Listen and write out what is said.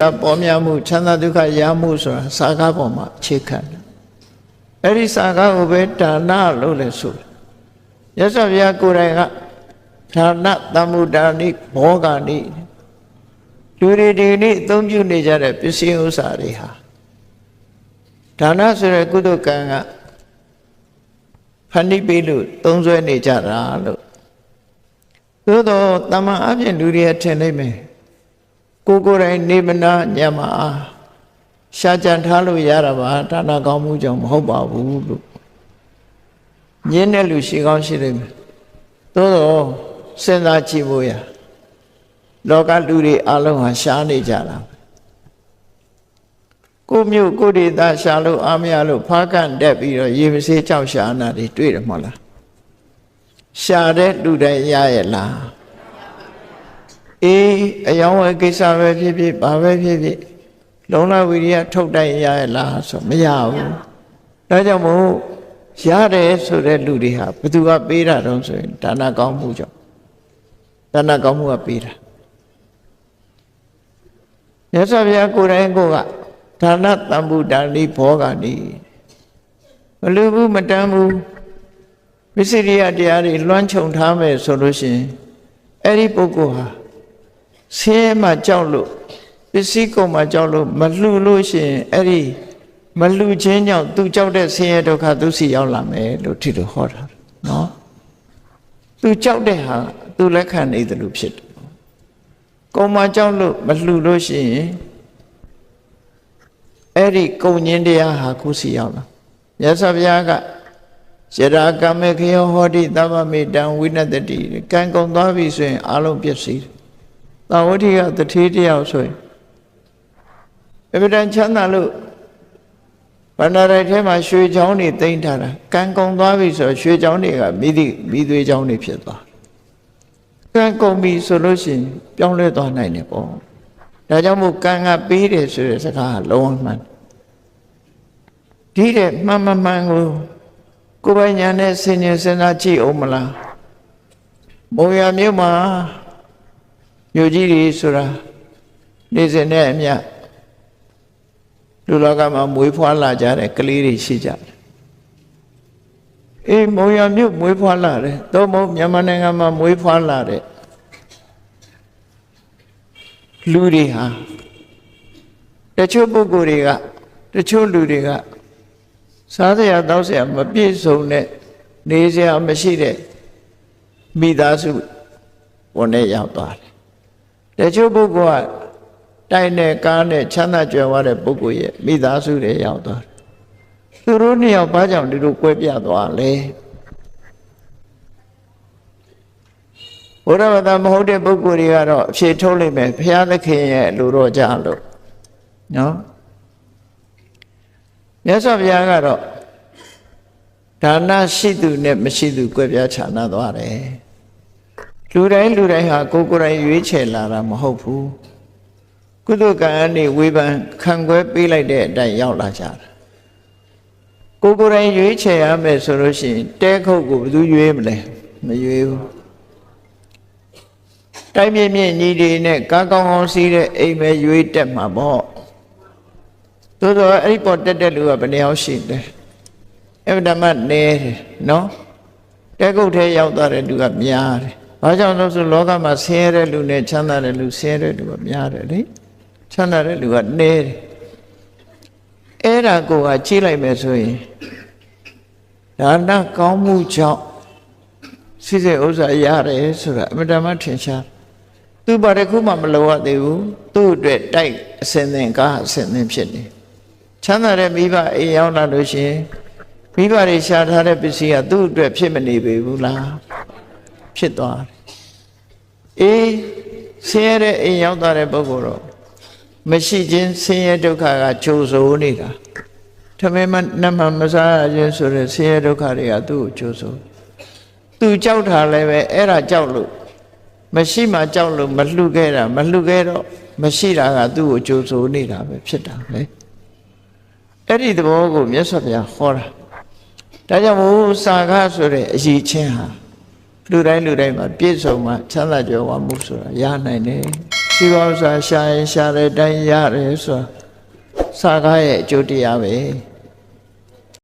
တာပေါ်များမှုချမ်းသာဒုက္ခရမှုဆိုတာစာကားပေါ်မှာအခြေခံတယ်အဲ့ဒီစာကားကိုပဲဒါနလို့လည်းဆိုတယ်ရသော်ဘုရားကိုယ်တိုင်ကဒါနတမ္မုဒါနိဘောဂာနိလူတွေဒီနေ့အသုံးပြုနေကြတဲ့ပစ္စည်းဥစ္စာတွေဟာဒါနဆိုတဲ့ကုသကံကဖန်တီးပေးလို့သုံးဆွဲနေကြတာလို့သို့တော့တမန်အပြင်လူတွေထင်နေမယ် ကိုယ်ကိုယ်တိုင်နေမနာညမအားရှားကြံထားလို့ရတာပါဒါနကောင်းမှုကြောင့်မဟုတ်ပါဘူးလို့ညင်းတဲ့လူရှိကောင်းရှိနေမယ်သို့တော့စဉ်းစားကြည့်ဖို့ရလောကလူတွေအလုံးဟာရှားနေကြတာကိုမျိုးကိုဒေသရှားလို့အာမရလို့ဖားကန်တက်ပြီးတော့ရေမစေးကြောက်ရှားနာတွေတွေ့တယ်မဟုတ်လားရှားတဲ့လူတိုင်းရရဲ့လား အေးအယောင်းဝယ်ကိစ္စပဲဖြစ်ဖြစ်ဘာပဲဖြစ်ဖြစ်လုံလဝိရိယထုတ်တိုင်းရရဲ့လားဆိုမရဘူးဒါကြောင့်မို့ရတယ်ဆိုတဲ့လူတွေဟာဘသူကပေးတာတော့ဆိုရင်ဒါနကောင်းမှုကြောင့်ဒါနကောင်းမှုကပေးတာမြတ်စွာဘုရားကိုယ်တိုင်ကိုကဒါနတံဗုဒ္ဓနိဘောဂာနိမလူဘူးမတမ်းဘူးပစ္စရိယတရားတွေလွှမ်းခြုံထားမယ်ဆိုလို့ရှိရင်အဲ့ဒီပုဂ္ဂိုလ်ဟာ ဆင်းရဲမှကြောက်လို့ပစ္စည်းကုန်မှကြောက်လို့မလှူလို့ရှိရင်အဲ့ဒီမလှူခြင်းကြောင့်သူကြောက်တဲ့ဆင်းရဲဒုက္ခသူစီရောက်လာမယ်လို့ထီလို့ဟောတာနော်သူကြောက်တဲ့ဟာသူလက်ခံနေတယ်လို့ဖြစ်တယ်ကုံမကြောက်လို့မလှူလို့ရှိရင်အဲ့ဒီကုံညင်းတရားဟာခုစီရောက်လာမြတ်စွာဘုရားကယရာကမေခယောဟောတိသဗ္ဗမေတံဝိနတတိကံကုံသွားပြီဆိုရင်အလုံးပြည့်စည်တယ်။ သာဝတိကတထေးတယောက်ဆိုရင်အမြဲတမ်းချမ်းသာလို့ဗန္ဒရိုက်ထဲမှာရွှေချောင်းတွေတိမ့်ထားတာကံကုံသွားပြီဆိုရွှေချောင်းတွေကမိသည့်မိသွေးချောင်းတွေဖြစ်သွားကံကုံပြီဆိုလို့ရှိရင်ပြောင်းလဲသွားနိုင်တယ်ပေါ့ဒါကြောင့်မို့ကံကပေးတယ်ဆိုတဲ့စကားကလုံးဝမှန်ဒီတဲ့မှန်မှန်မှန်ကိုကိုယ်ပိုင်ညာနဲ့ဆင်ញင်စဉ်းစားကြည့်အောင်မလားမုံရမြို့မှာ မြို့ကြီးတွေဆိုတာနေစဉ်နဲ့အမျှလူလောကမှာမွေးဖွားလာကြတဲ့ကလေးတွေရှိကြတယ်အေးမုံရမြို့မွေးဖွားလာတယ်သို့မဟုတ်မြန်မာနိုင်ငံမှာမွေးဖွားလာတဲ့လူတွေဟာတချို့ပုဂ္ဂိုလ်တွေကတချို့လူတွေကစားစရာတောက်စရာမပြည့်စုံတဲ့နေစရာမရှိတဲ့မိသားစုဝန်နဲ့ရောက်သွားတယ် တချို့ပုဂ္ဂိုလ်ကတိုက်နဲ့ကားနဲ့ချမ်းသာကြွယ်ဝတဲ့ပုဂ္ဂိုလ်ရဲ့မိသားစုတွေရောက်သွားတယ်သူတို့နှစ်ယောက်ဘာကြောင့်ဒီလိုကွဲပြားသွားလဲဘုရားဘာသာမဟုတ်တဲ့ပုဂ္ဂိုလ်တွေကတော့အဖြေထုတ်လိမ့်မယ်ဘုရားသခင်ရဲ့လူတော်ကြလို့နော်မြတ်စွာဘုရားကတော့ဒါနရှိသူနဲ့မရှိသူကွဲပြားခြားနာသွားတယ် လူတိုင်းလူတိုင်းဟာကိုယ်ကိုယ်တိုင်ရွေးချယ်လာတာမဟုတ်ဘူးကုသကံအနေဝေဖန်ခံခွဲပေးလိုက်တဲ့အတိုင်းရောက်လာကြတာကိုယ်ကိုယ်တိုင်ရွေးချယ်ရမယ်ဆိုလို့ရှိရင်တဲခုတ်ကိုဘယ်သူရွေးမလဲမရွေးဘူးတိုင်းမြင့်မြင့်ညီတွေနဲ့ကားကောင်းကောင်းစီးတဲ့အိမ်ပဲရွေးတက်မှာပေါ့သို့တော့အဲ့ဒီပေါ်တက်တဲ့လူကဘယ်နှယောက်ရှိလဲအဗဓမ္မနေတယ်နော်တဲကုတ်ထဲရောက်သွားတဲ့လူကများတယ် ဘာကြောင့်လဲဆိုလောကမှာဆင်းရဲတဲ့လူနဲ့ချမ်းသာတဲ့လူဆင်းရဲတဲ့လူကများတယ်လေချမ်းသာတဲ့လူကနေတယ်အဲ့ဒါကိုကကြည့်လိုက်မယ်ဆိုရင်ဒါနကောင်းမှုကြောင့်စိစိဥစ္စာရတယ်ဆိုတာအမတမထင်ရှားသူဘာတစ်ခုမှမလိုရသေးဘူးသူ့အတွက်တိုက်အစင်သင်ကားအစင်သင်ဖြစ်နေချမ်းသာတဲ့မိဘအိမ်ရောက်လာလို့ရှိရင်မိဘတွေရှာထားတဲ့ပစ္စည်းကသူ့အတွက်ဖြစ်မနေပေဘူးလား ဖြစ်သွားတယ်အေးဆင်းရဲတဲ့အိမ်ရောက်သွားတဲ့ပုဂ္ဂိုလ်တော့မရှိခြင်းဆင်းရဲဒုက္ခကကြိုးစိုးနေတာထမင်းမနတ်မှမစားရခြင်းဆိုတဲ့ဆင်းရဲဒုက္ခတွေကသူ့ကိုကြိုးစိုးသူကြောက်တာလည်းပဲအဲ့ဒါကြောက်လို့မရှိမှကြောက်လို့မလှုပ်ခဲ့တာမလှုပ်ခဲ့တော့မရှိတာကသူ့ကိုကြိုးစိုးနေတာပဲဖြစ်တာလေအဲ့ဒီသဘောကိုမြတ်စွာဘုရားဟောတာဒါကြောင့်မို့စာခဆိုတဲ့အရေးချင်းဟာ လူတိုင်းလူတိုင်းမှာပြည့်စုံမှချမ်းသာကြွယ်ဝမှုဆိုတာရနိုင်တယ်ရှိပါဥစ္စာရှာရင်ရှာတဲ့အတိုင်းရတယ်ဆိုတာစာကားရဲ့အကျိုးတရားပဲ